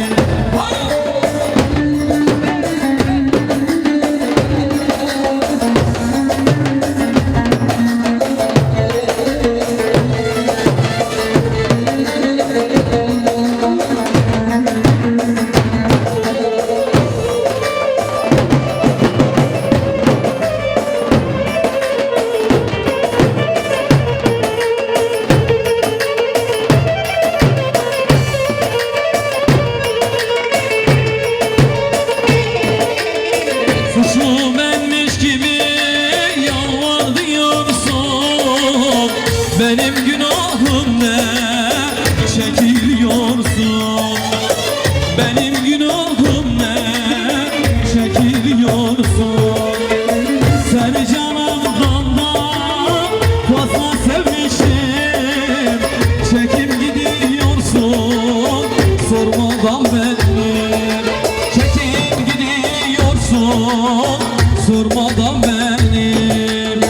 Yeah. günahım ne? Çekiliyorsun. Seni canımdan da fazla sevmişim. Çekim gidiyorsun sormadan benim. Çekim gidiyorsun sormadan benim.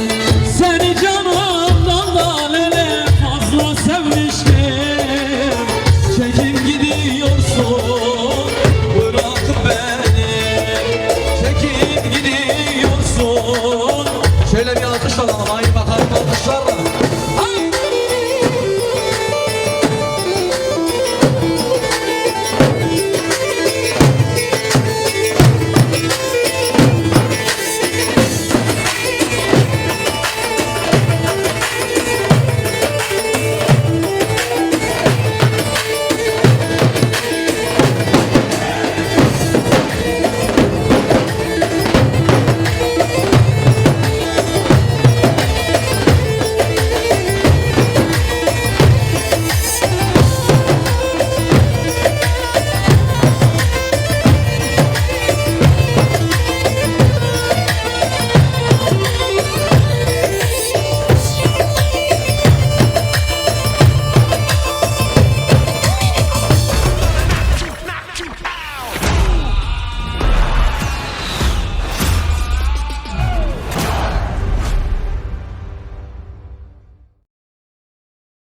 Seni canımdan da lele fazla sevmiştim Çekim gidiyorsun. Ay baharma